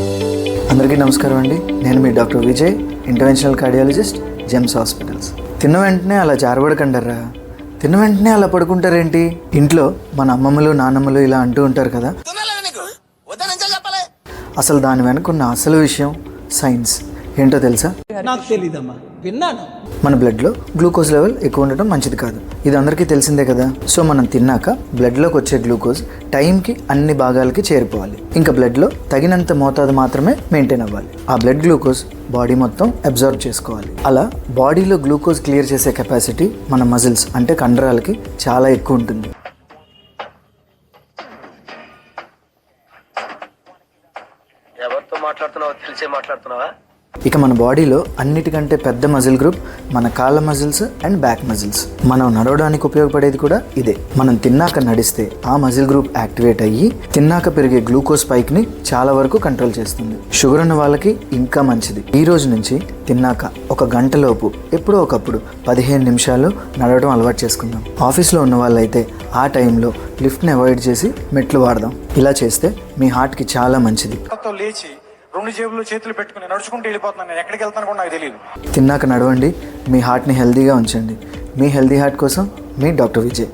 అందరికీ నమస్కారం అండి. నేను మీ doctor Vijay interventional cardiologist GEMS hospitals తిన్న వెంటనే అలా జారబడకండర్రా. తిన్న వెంటనే అలా పడుకుంటారేంటి? ఇంట్లో మన అమ్మమ్మలు నాన్నమ్మలు ఇలా అంటూ ఉంటారు కదా. అసలు దాని వెనక ఉన్న అసలు విషయం సైన్స్. ఏంటో తెలుసా? నాకు విన్నాను. మన బ్లడ్లో గ్లూకోజ్ లెవెల్ ఎక్కువ ఉండటం మంచిది కాదు. ఇది అందరికీ తెలిసిందే కదా. సో మనం తిన్నాక బ్లడ్లోకి వచ్చే గ్లూకోజ్ టైంకి అన్ని భాగాలకి చేరిపోవాలి. ఇంకా బ్లడ్లో తగినంత మోతాదు మాత్రమే మెయింటైన్ అవ్వాలి. ఆ బ్లడ్ గ్లూకోజ్ బాడీ మొత్తం అబ్జర్వ్ చేసుకోవాలి. అలా బాడీలో గ్లూకోజ్ క్లియర్ చేసే కెపాసిటీ మన మజిల్స్ అంటే కండరాలకి చాలా ఎక్కువ ఉంటుంది. ఎవరితో మాట్లాడుతున్నావో తెలిసే మాట్లాడుతున్నావా? ఇక మన బాడీలో అన్నిటికంటే పెద్ద మజిల్ గ్రూప్ మన కాళ్ళ మజిల్స్ అండ్ బ్యాక్ మజిల్స్. మనం నడవడానికి ఉపయోగపడేది కూడా ఇదే. మనం తిన్నాక నడిస్తే ఆ మజిల్ గ్రూప్ యాక్టివేట్ అయ్యి తిన్నాక పెరిగే గ్లూకోజ్ స్పైక్ని చాలా వరకు కంట్రోల్ చేస్తుంది. షుగర్ ఉన్న వాళ్ళకి ఇంకా మంచిది. ఈ రోజు నుంచి తిన్నాక ఒక గంటలోపు ఎప్పుడో ఒకప్పుడు పదిహేను నిమిషాలు నడవడం అలవాటు చేసుకుందాం. ఆఫీస్లో ఉన్న వాళ్ళైతే ఆ టైంలో లిఫ్ట్ని అవాయిడ్ చేసి మెట్లు వాడదాం. ఇలా చేస్తే మీ హార్ట్కి చాలా మంచిది. లేచి రెండు జేబులు చేతులు పెట్టుకుని నడుచుకుంటూ వెళ్ళిపోతున్నాను. నేను ఎక్కడికి వెళ్తాను కూడా నాకు తెలియదు తిన్నాక నడవండి. మీ హార్ట్ని హెల్దీగా ఉంచండి. మీ హెల్దీ హార్ట్ కోసం మీ డాక్టర్ విజయ్.